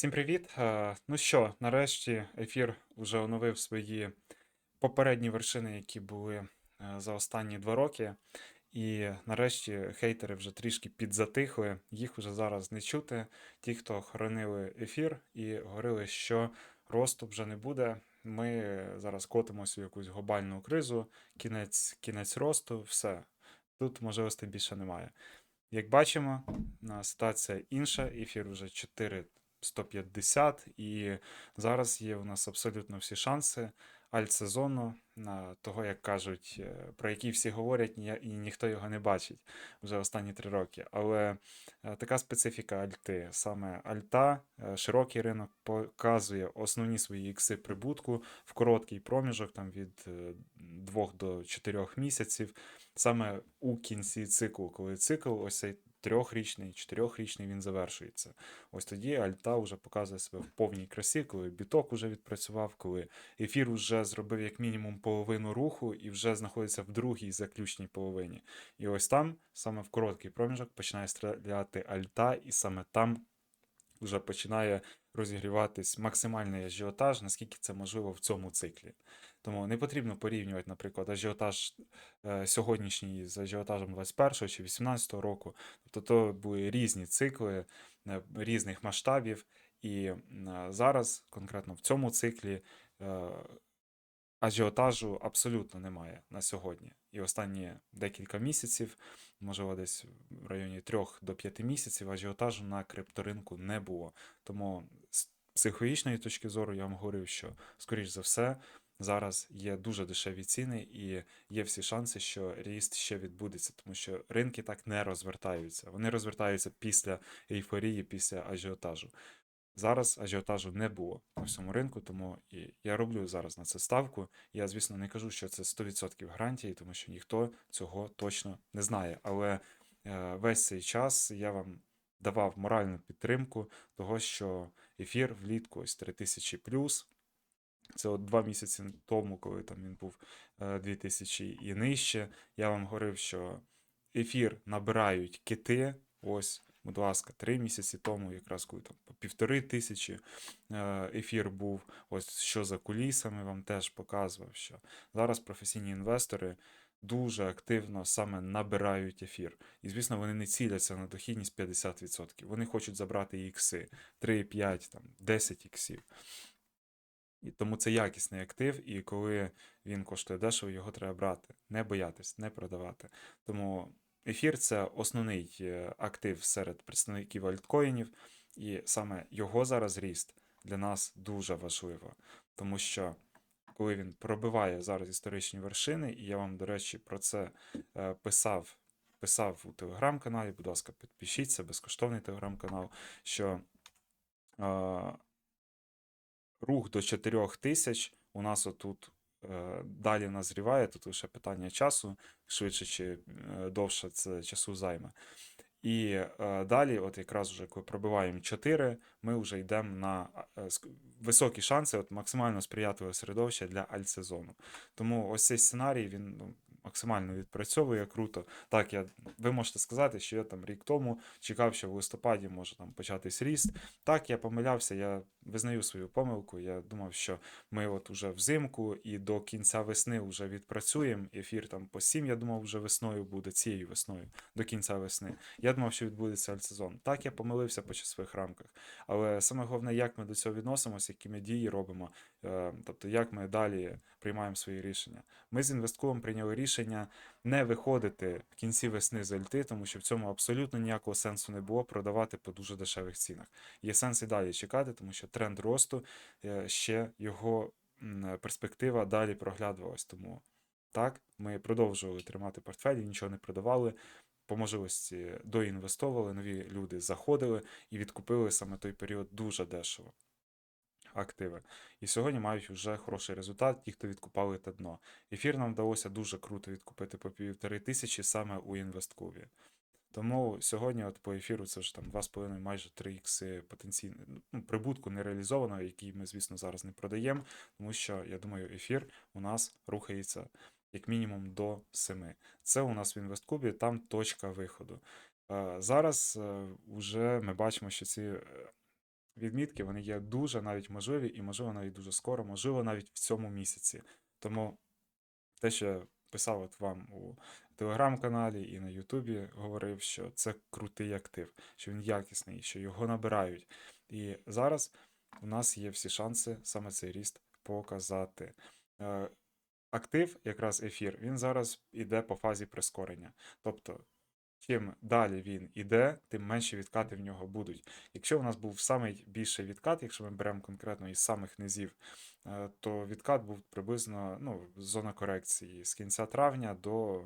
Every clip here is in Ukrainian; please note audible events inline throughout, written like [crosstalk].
Всім привіт! Е, Ну що, нарешті ефір вже оновив свої попередні вершини, які були е, за останні два роки. І нарешті хейтери вже трішки підзатихли, їх вже зараз не чути. Ті, хто хоронили ефір і говорили, що росту вже не буде. Ми зараз котимося в якусь глобальну кризу, кінець, кінець росту, все. Тут можливостей більше немає. Як бачимо, ситуація інша, ефір вже 4 150, і зараз є у нас абсолютно всі шанси альт-сезону, на того, як кажуть, е, про який всі говорять, і ніхто його не бачить вже останні три роки. Але е, така специфіка альти. Саме альта, е, широкий ринок показує основні свої ікси прибутку в короткий проміжок, там від 2 до 4 місяців. Саме у кінці циклу, коли цикл, ось цей трьохрічний, чотирьохрічний він завершується. Ось тоді Альта вже показує себе в повній красі, коли біток уже відпрацював, коли ефір вже зробив як мінімум половину руху і вже знаходиться в другій заключній половині. І ось там, саме в короткий проміжок, починає стріляти Альта, і саме там вже починає розігріватись максимальний ажіотаж, наскільки це можливо в цьому циклі. Тому не потрібно порівнювати, наприклад, ажіотаж е, сьогоднішній з ажіотажем 21 чи 18 року. Тобто то були різні цикли е, різних масштабів. І е, зараз, конкретно в цьому циклі, ажіотажу абсолютно немає на сьогодні. І останні декілька місяців, можливо, десь в районі 3 до 5 місяців, ажіотажу на крипторинку не було. Тому з психологічної точки зору я вам говорив, що, скоріш за все, зараз є дуже дешеві ціни і є всі шанси, що ріст ще відбудеться, тому що ринки так не розвертаються. Вони розвертаються після ейфорії, після ажіотажу. Зараз ажіотажу не було на всьому ринку, тому і я роблю зараз на це ставку. Я, звісно, не кажу, що це 100% гарантії, тому що ніхто цього точно не знає. Але е, весь цей час я вам давав моральну підтримку того, що ефір влітку ось 3000 плюс. Це от два місяці тому, коли там він був е, 2000 і нижче. Я вам говорив, що ефір набирають кити. Ось, будь ласка, три місяці тому, якраз коли там по півтори тисячі е, ефір був. Ось що за кулісами вам теж показував, що зараз професійні інвестори. Дуже активно саме набирають ефір. І, звісно, вони не ціляться на дохідність 50%. Вони хочуть забрати ікси 3, 5, там, 10 іксів. І тому це якісний актив, і коли він коштує дешево, його треба брати, не боятись, не продавати. Тому ефір це основний е, актив серед представників альткоїнів, і саме його зараз ріст для нас дуже важливо, тому що коли він пробиває зараз історичні вершини, і я вам, до речі, про це е, писав. Писав у телеграм-каналі, будь ласка, підпишіться, безкоштовний телеграм-канал, що е, рух до 4 тисяч у нас отут е, далі назріває, тут лише питання часу, швидше чи е, довше це часу займе. І е, далі, от якраз вже коли пробиваємо 4, ми вже йдемо на е, високі шанси, от максимально сприятливе середовище для альтсезону. Тому ось цей сценарій він ну, максимально відпрацьовує круто. Так, я, ви можете сказати, що я там рік тому чекав, що в листопаді може там початись ріст. Так, я помилявся, я визнаю свою помилку. Я думав, що ми от уже взимку і до кінця весни вже відпрацюємо. Ефір там по 7, я думав, вже весною буде цією весною до кінця весни. Я думав, що відбудеться альтсезон. Так, я помилився по часових рамках. Але саме головне, як ми до цього відносимося, які ми дії робимо, е, тобто як ми далі приймаємо свої рішення. Ми з інвестком прийняли рішення не виходити в кінці весни з альти, тому що в цьому абсолютно ніякого сенсу не було продавати по дуже дешевих цінах. Є сенс і далі чекати, тому що тренд росту е, ще його перспектива далі проглядувалась. Тому так, ми продовжували тримати портфелі, нічого не продавали. По можливості доінвестовували, нові люди заходили і відкупили саме той період дуже дешево активи. І сьогодні мають вже хороший результат, ті, хто відкупали те дно. Ефір нам вдалося дуже круто відкупити по півтори тисячі саме у інвесткубі. Тому сьогодні, от по ефіру, це вже там 2,5 майже 3 ікси потенційно ну, прибутку нереалізованого, який ми, звісно, зараз не продаємо, тому що я думаю, ефір у нас рухається як мінімум до 7. Це у нас в інвесткубі, там точка виходу. Е, Зараз е, вже ми бачимо, що ці е, відмітки вони є дуже навіть можливі, і можливо навіть дуже скоро, можливо, навіть в цьому місяці. Тому те, що я писав от вам у телеграм-каналі і на Ютубі, говорив, що це крутий актив, що він якісний, що його набирають. І зараз у нас є всі шанси саме цей ріст показати. Е, Актив, якраз ефір, він зараз іде по фазі прискорення. Тобто, чим далі він іде, тим менші відкати в нього будуть. Якщо у нас був самий більший відкат, якщо ми беремо конкретно із самих низів, е, то відкат був приблизно ну, зона корекції з кінця травня до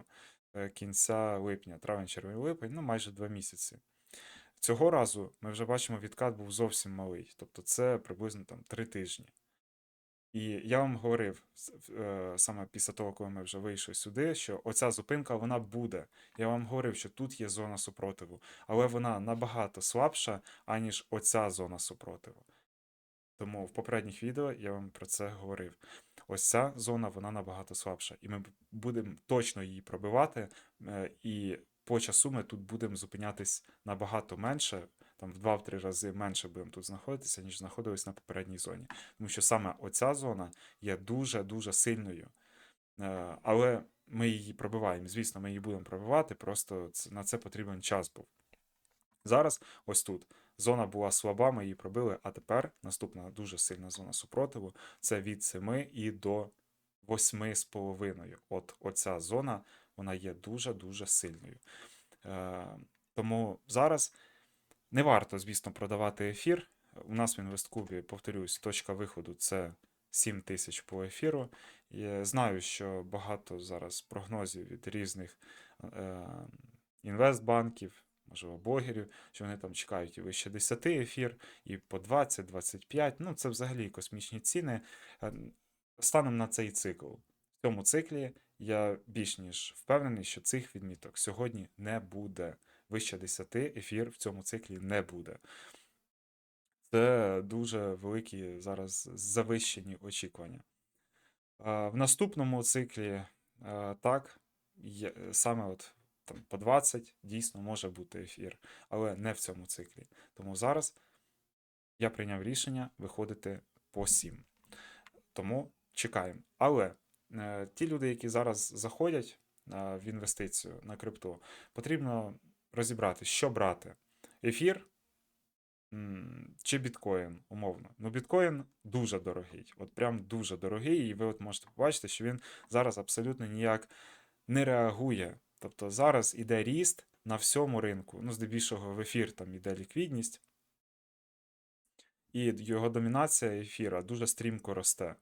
е, кінця липня, травень, червень, липень, ну майже два місяці. Цього разу ми вже бачимо, відкат був зовсім малий, тобто це приблизно там три тижні. І я вам говорив е, саме після того, коли ми вже вийшли сюди, що оця зупинка вона буде. Я вам говорив, що тут є зона супротиву, але вона набагато слабша, аніж оця зона супротиву. Тому в попередніх відео я вам про це говорив. Ось ця зона вона набагато слабша, і ми будемо точно її пробивати, е, і по часу ми тут будемо зупинятись набагато менше, там в 2-3 рази менше будемо тут знаходитися, ніж знаходились на попередній зоні. Тому що саме оця зона є дуже-дуже сильною. Е, Але ми її пробиваємо. Звісно, ми її будемо пробивати, просто на це потрібен час був. Зараз, ось тут, зона була слаба, ми її пробили, а тепер наступна дуже сильна зона супротиву це від 7 і до 8,5. От оця зона, вона є дуже-дуже сильною. Е, Тому зараз не варто, звісно, продавати ефір. У нас в інвесткубі, повторюсь, точка виходу це 7 тисяч по ефіру. Я знаю, що багато зараз прогнозів від різних е, інвестбанків, можливо, блогерів, що вони там чекають і вище 10 ефір, і по 20, 25. Ну, це взагалі космічні ціни. Е, Станом на цей цикл. В цьому циклі я більш ніж впевнений, що цих відміток сьогодні не буде. Вище 10 ефір в цьому циклі не буде. Це дуже великі зараз завищені очікування. В наступному циклі так, саме от там по 20 дійсно може бути ефір, але не в цьому циклі. Тому зараз я прийняв рішення виходити по 7. Тому чекаємо. Але е, ті люди, які зараз заходять в інвестицію на крипту, потрібно розібрати, що брати: ефір чи біткоін, умовно. Ну, біткоін дуже дорогий, от прям дуже дорогий, і ви от можете побачити, що він зараз абсолютно ніяк не реагує. Тобто зараз іде ріст на всьому ринку. Ну, здебільшого в ефір там іде ліквідність, і його домінація ефіра дуже стрімко росте.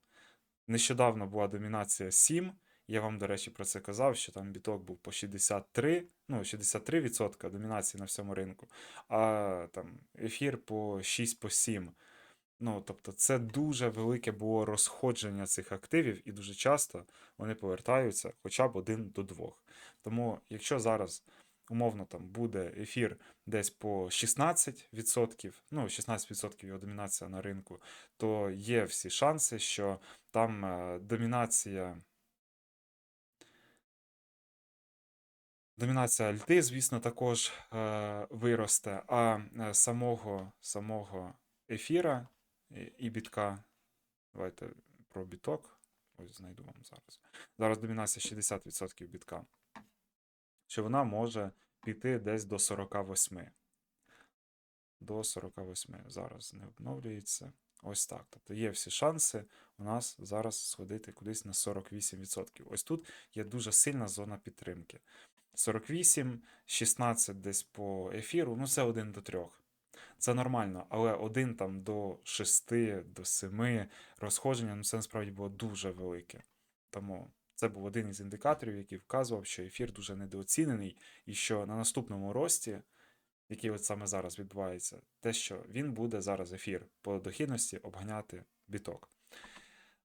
Нещодавно була домінація 7. Я вам, до речі, про це казав, що там біток був по 63, ну, 63% домінації на всьому ринку, а там ефір по 6 по 7. Ну, тобто, це дуже велике було розходження цих активів, і дуже часто вони повертаються хоча б один до двох. Тому, якщо зараз умовно там буде ефір десь по 16%, ну, 16% його домінація на ринку, то є всі шанси, що там е, домінація. Домінація альти, звісно, також е, виросте, а е, самого, самого ефіра і, бітка. Давайте про біток. Ось знайду вам зараз. Зараз домінація 60% бітка. Що вона може піти десь до 48. До 48. Зараз не обновлюється. Ось так. Тобто є всі шанси у нас зараз сходити кудись на 48%. Ось тут є дуже сильна зона підтримки. 48, 16 десь по ефіру, ну це 1 до 3. Це нормально, але 1 там до 6, до 7 розходження, ну це насправді було дуже велике. Тому це був один із індикаторів, який вказував, що ефір дуже недооцінений, і що на наступному рості, який от саме зараз відбувається, те, що він буде зараз ефір по дохідності обганяти біток.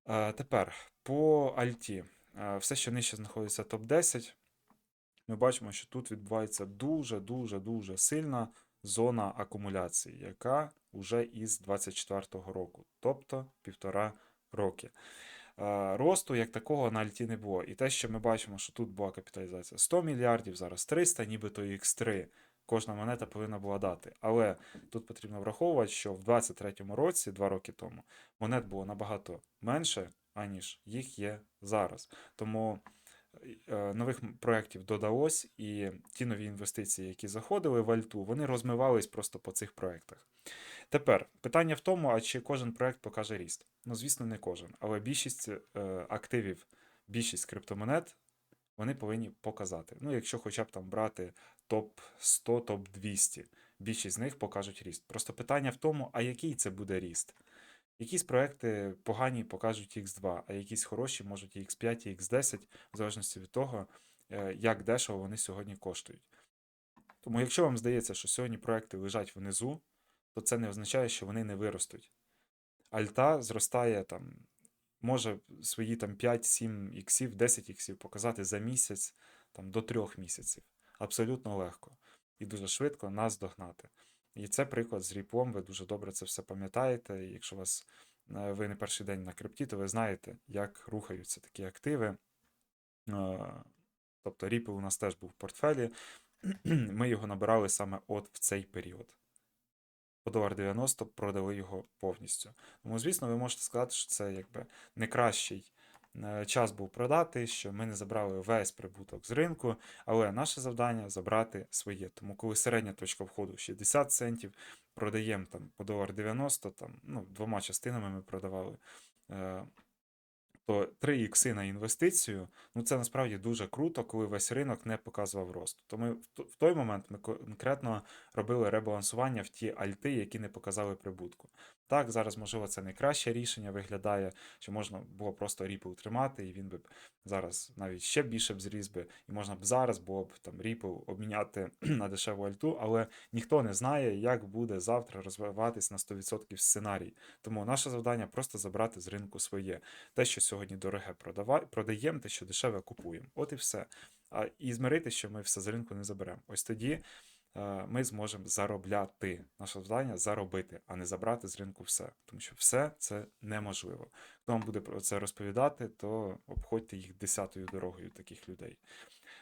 Е, тепер по Альті. Е, все, що нижче знаходиться топ-10, ми бачимо, що тут відбувається дуже-дуже-дуже сильна зона акумуляції, яка вже із 24-го року, тобто півтора роки. Е, Росту як такого на Альті не було. І те, що ми бачимо, що тут була капіталізація 100 мільярдів, зараз 300, нібито X3 кожна монета повинна була дати. Але тут потрібно враховувати, що в 23-му році, два роки тому, монет було набагато менше, аніж їх є зараз. Тому е, нових проєктів додалось, і ті нові інвестиції, які заходили в Альту, вони розмивались просто по цих проєктах. Тепер питання в тому, а чи кожен проєкт покаже ріст? Ну, звісно, не кожен, але більшість е, активів, більшість криптомонет вони повинні показати. Ну, якщо хоча б там брати топ 100, топ 200, більшість з них покажуть ріст. Просто питання в тому, а який це буде ріст? Якісь проекти погані покажуть X2, а якісь хороші можуть і X5, і X10, в залежності від того, е, як дешево вони сьогодні коштують. Тому, якщо вам здається, що сьогодні проекти лежать внизу, то це не означає, що вони не виростуть. Альта зростає там, може свої там 5-7 іксів, 10 іксів показати за місяць там, до 3 місяців. Абсолютно легко і дуже швидко нас догнати. І це приклад з ріплом, ви дуже добре це все пам'ятаєте. Якщо вас е, ви не перший день на крипті, то ви знаєте, як рухаються такі активи. Е, Тобто Ripple у нас теж був в портфелі. [clears throat] Ми його набирали саме от в цей період. По долар 90 продали його повністю. Тому, звісно, ви можете сказати, що це якби не кращий е, час був продати, що ми не забрали весь прибуток з ринку, але наше завдання забрати своє. Тому коли середня точка входу 60 центів, продаємо там по долар 90, там, ну, двома частинами ми продавали. То 3 ікси на інвестицію, ну це насправді дуже круто, коли весь ринок не показував росту. То ми в той момент ми конкретно робили ребалансування в ті альти, які не показали прибутку. Так, зараз, можливо, це найкраще рішення виглядає, що можна було просто Ripple тримати, і він би зараз навіть ще більше б зріс би, і можна б зараз було б там Ripple обміняти [clears throat] на дешеву альту, але ніхто не знає, як буде завтра розвиватись на 100% сценарій. Тому наше завдання просто забрати з ринку своє. Те, що сьогодні дороге продава... продаємо, те, що дешеве купуємо. От і все. А, і змирити, що ми все з ринку не заберемо. Ось тоді е, ми зможемо заробляти. Наше завдання заробити, а не забрати з ринку все. Тому що все це неможливо. Хто вам буде про це розповідати, то обходьте їх десятою дорогою таких людей.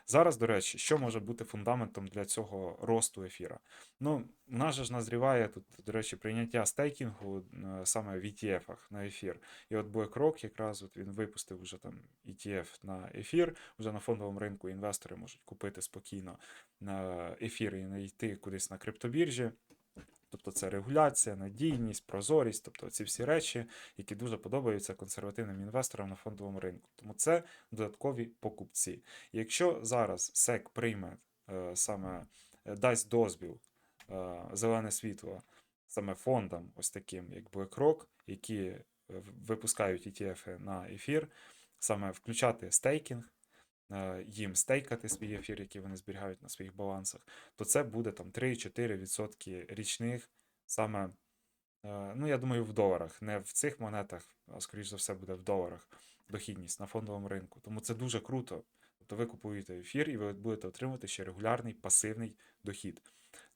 Зараз, до речі, що може бути фундаментом для цього росту ефіра? Ну, у нас же ж назріває тут, до речі, прийняття стейкінгу е, саме в ETF на ефір. І от BlackRock якраз от він випустив вже там ETF на ефір, вже на фондовому ринку інвестори можуть купити спокійно на ефір і не йти кудись на криптобіржі. Тобто це регуляція, надійність, прозорість, тобто ці всі речі, які дуже подобаються консервативним інвесторам на фондовому ринку. Тому це додаткові покупці. Якщо зараз SEC прийме е, саме е, дасть дозвіл, е, зелене світло саме фондам, ось таким, як BlackRock, які випускають ETF на ефір, саме включати стейкінг, їм стейкати свій ефір, який вони зберігають на своїх балансах, то це буде там 3-4% річних, саме, е, ну я думаю, в доларах, не в цих монетах, а скоріш за все буде в доларах дохідність на фондовому ринку. Тому це дуже круто. Тобто ви купуєте ефір і ви будете отримувати ще регулярний пасивний дохід.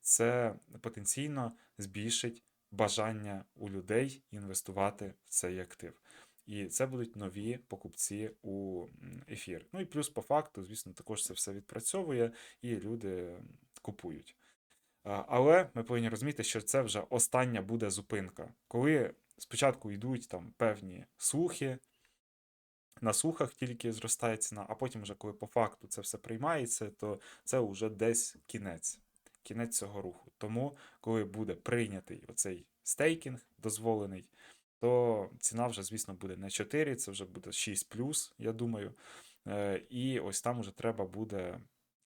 Це потенційно збільшить бажання у людей інвестувати в цей актив. І це будуть нові покупці у ефір. Ну і плюс по факту, звісно, також це все відпрацьовує, і люди купують. Але ми повинні розуміти, що це вже остання буде зупинка. Коли спочатку йдуть там певні слухи, на слухах тільки зростає ціна, а потім, вже коли по факту це все приймається, то це вже десь кінець, кінець цього руху. Тому, коли буде прийнятий оцей стейкінг дозволений, то ціна вже, звісно, буде не 4, це вже буде 6 я думаю. Е, І ось там вже треба буде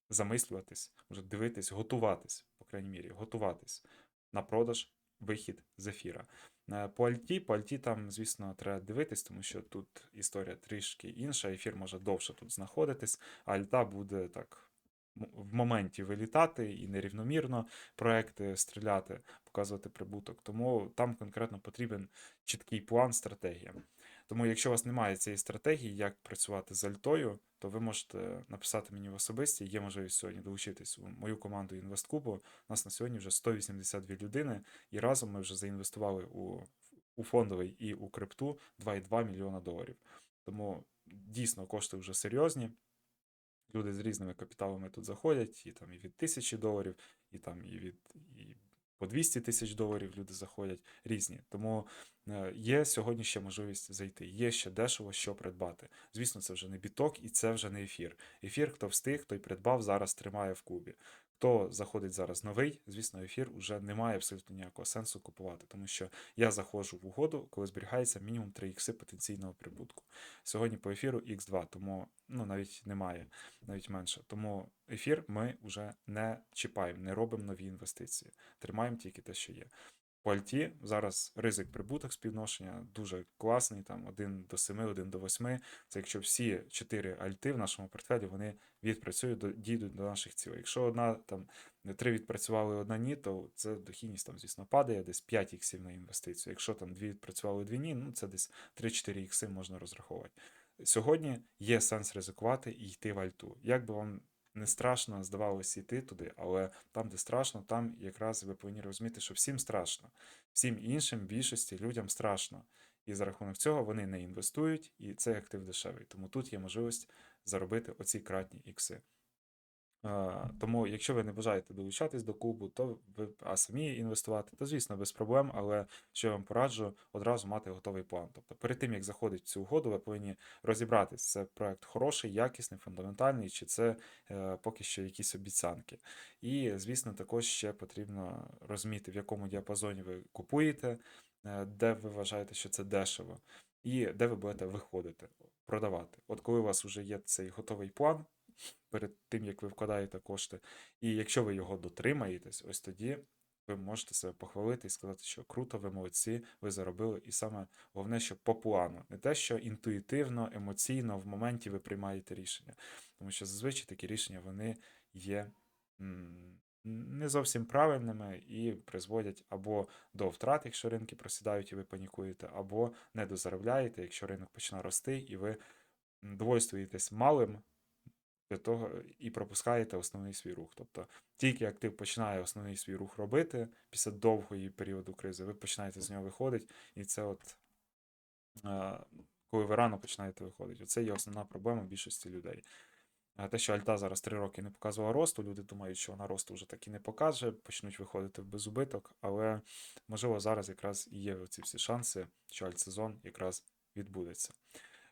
замислюватись, вже дивитись, готуватись, по крайній мірі, готуватись на продаж, вихід з ефіра. Е, По Альті, по Альті там, звісно, треба дивитись, тому що тут історія трішки інша, ефір може довше тут знаходитись, а Альта буде так в моменті вилітати і нерівномірно проекти стріляти, показувати прибуток. Тому там конкретно потрібен чіткий план, стратегія. Тому, якщо у вас немає цієї стратегії, як працювати з альтою, то ви можете написати мені в особисті. Є можливість сьогодні долучитись у мою команду інвесткубу. У нас на сьогодні вже 182 людини, і разом ми вже заінвестували у, у фондовий і у крипту 2,2 мільйона доларів. Тому дійсно кошти вже серйозні. Люди з різними капіталами тут заходять, і там і від тисячі доларів, і там і від і по 200 тисяч доларів люди заходять різні. Тому е, є сьогодні ще можливість зайти. Є ще дешево що придбати. Звісно, це вже не біток і це вже не ефір. Ефір, хто встиг, той придбав, зараз тримає в кубі. Хто заходить зараз новий, звісно, ефір вже не має абсолютно ніякого сенсу купувати, тому що я заходжу в угоду, коли зберігається мінімум 3 ікси потенційного прибутку. Сьогодні по ефіру X2, тому ну навіть немає, навіть менше. Тому ефір ми вже не чіпаємо, не робимо нові інвестиції. Тримаємо тільки те, що є. По альті зараз ризик прибуток співношення дуже класний, там 1 до 7, 1 до 8. Це якщо всі 4 альти в нашому портфелі вони відпрацюють, дійдуть до наших цілей. Якщо одна там три відпрацювали, одна ні, то це дохідність там, звісно, падає десь 5 іксів на інвестицію. Якщо там дві відпрацювали, дві ні, ну це десь 3-4 ікси можна розраховувати. Сьогодні є сенс ризикувати і йти в альту. Як би вам не страшно здавалося йти туди, але там, де страшно, там якраз ви повинні розуміти, що всім страшно. Всім іншим, більшості людям страшно. І за рахунок цього вони не інвестують, і цей актив дешевий. Тому тут є можливість заробити оці кратні ікси. Е, Тому, якщо ви не бажаєте долучатись до клубу, то ви а самі інвестувати, то звісно без проблем. Але що я вам пораджу, одразу мати готовий план. Тобто, перед тим як заходить в цю угоду, ви повинні розібратись, це проект хороший, якісний, фундаментальний, чи це е, поки що якісь обіцянки. І, звісно, також ще потрібно розуміти, в якому діапазоні ви купуєте, е, де ви вважаєте, що це дешево, і де ви будете виходити, продавати. От коли у вас вже є цей готовий план перед тим, як ви вкладаєте кошти. І якщо ви його дотримаєтесь, ось тоді ви можете себе похвалити і сказати, що круто, ви молодці, ви заробили. І саме головне, що по плану, не те, що інтуїтивно, емоційно в моменті ви приймаєте рішення. Тому що зазвичай такі рішення вони є. Не зовсім правильними і призводять або до втрат, якщо ринки просідають і ви панікуєте, або не дозаробляєте, якщо ринок почне рости, і ви довольствуєтесь малим, для того і пропускаєте основний свій рух. Тобто тільки актив починає основний свій рух робити після довгої періоду кризи, ви починаєте з нього виходити, і це от коли ви рано починаєте виходити. Оце є основна проблема більшості людей. А те, що Альта зараз 3 роки не показувала росту, люди думають, що вона росту вже так і не покаже, почнуть виходити в безубиток, але можливо зараз якраз і є ці всі шанси, що альтсезон якраз відбудеться.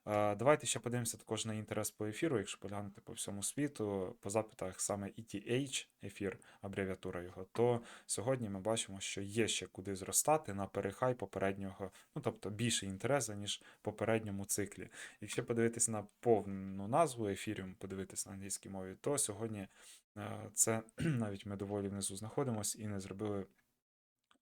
Давайте ще подивимося також на інтерес по ефіру, якщо поглянути по всьому світу, по запитах саме ETH, ефір, абревіатура його, то сьогодні ми бачимо, що є ще куди зростати на перехай попереднього, ну тобто більше інтересу, ніж в попередньому циклі. Якщо подивитися на повну назву ефіріум, подивитися на англійській мові, то сьогодні е, це [clears throat] навіть ми доволі внизу знаходимося і не зробили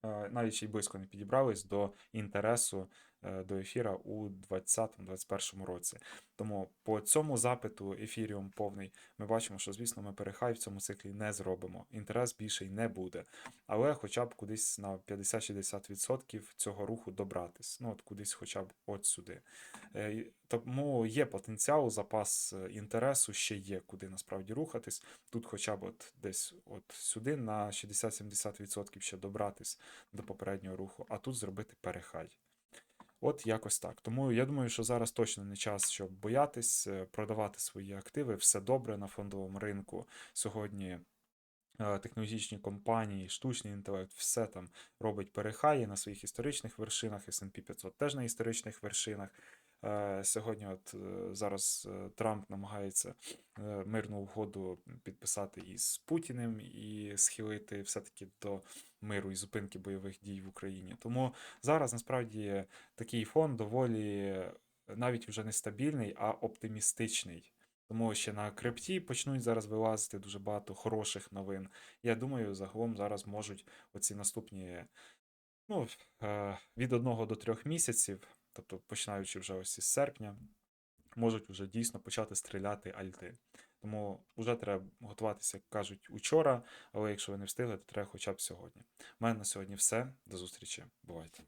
е, навіть й близько не підібрались до інтересу до ефіра у 2020-2021 році. Тому по цьому запиту ефіріум повний ми бачимо, що, звісно, ми перехай в цьому циклі не зробимо. Інтерес більший не буде. Але хоча б кудись на 50-60% цього руху добратись. Ну, от кудись хоча б от сюди. Е, Тому є потенціал, запас е, інтересу, ще є куди насправді рухатись. Тут хоча б от десь от сюди на 60-70% ще добратись до попереднього руху, а тут зробити перехай. От якось так. Тому я думаю, що зараз точно не час, щоб боятись, е, продавати свої активи. Все добре на фондовому ринку. Сьогодні е, технологічні компанії, штучний інтелект, все там робить перехаї на своїх історичних вершинах. S&P 500 теж на історичних вершинах. Е, Сьогодні, от зараз Трамп намагається мирну угоду підписати із Путіним і схилити все-таки до миру і зупинки бойових дій в Україні. Тому зараз насправді такий фон доволі навіть вже не стабільний, а оптимістичний. Тому ще на крипті почнуть зараз вилазити дуже багато хороших новин. Я думаю, загалом зараз можуть оці наступні ну, е, від одного до трьох місяців, тобто починаючи вже ось із серпня, можуть вже дійсно почати стріляти альти. Тому вже треба готуватися, як кажуть, учора, але якщо ви не встигли, то треба хоча б сьогодні. У мене на сьогодні все. До зустрічі. Бувайте.